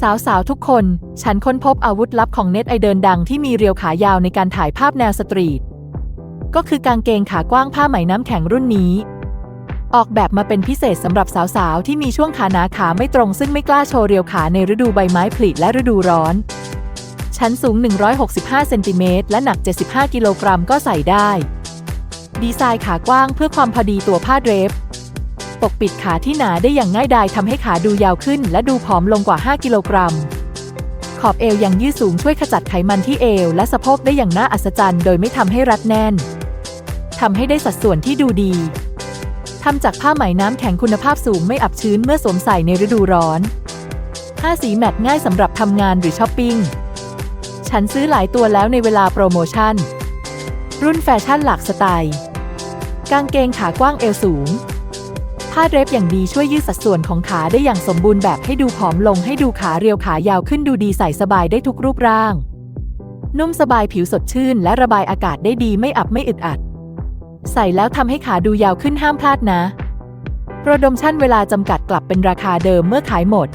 สาวๆ ทุกคน ฉันค้นพบอาวุธลับของเน็ตไอเดินดังที่มีเรียวขายาวในการถ่ายภาพแนวสตรีท ก็คือกางเกงขากว้างผ้าไหมน้ำแข็งรุ่นนี้ ออกแบบมาเป็นพิเศษสำหรับสาวๆ ที่มีช่วงขาหนาขาไม่ตรงซึ่งไม่กล้าโชว์เรียวขาในฤดูใบไม้ผลิและฤดูร้อน ชั้นสูง 165 เซนติเมตรและหนัก 75 กิโลกรัมก็ใส่ได้ ดีไซน์ขากว้างเพื่อความพอดีตัวผ้าเดรฟ ปกปิดขาที่หนาได้อย่างง่ายดายทำให้ขาดูยาวขึ้น และดูผอมลงกว่า 5 กิโลกรัม ขอบเอวยังยืดสูงช่วยขจัดไขมันที่เอว และสะโพกได้อย่างน่าอัศจรรย์ โดยไม่ทำให้รัดแน่นทำให้ได้สัดส่วนที่ดูดีทำจากผ้าไหมน้ำแข็งคุณภาพสูงไม่อับชื้นเมื่อสวมใส่ในฤดูร้อน 5 สีแมตง่ายสำหรับทำงานหรือช้อปปิ้ง ฉันซื้อหลายตัวแล้วในเวลาโปรโมชั่น รุ่นแฟชั่นหลากสไตล์ กางเกงขากว้างเอวสูง ผ้าเรฟอย่างดีช่วยยืดสัดส่วนของขาได้อย่างสมบูรณ์แบบให้ดูผอมลงให้ดูขาเรียวขายาวขึ้นดูดีใส่สบายได้ทุกรูปร่าง นุ่มสบายผิวสดชื่น และระบายอากาศได้ดีไม่อับไม่อึดอัด ใส่แล้วทำให้ขาดูยาวขึ้นห้ามพลาดนะ โปรโมชั่นเวลาจำกัดกลับเป็นราคาเดิมเมื่อขายหมด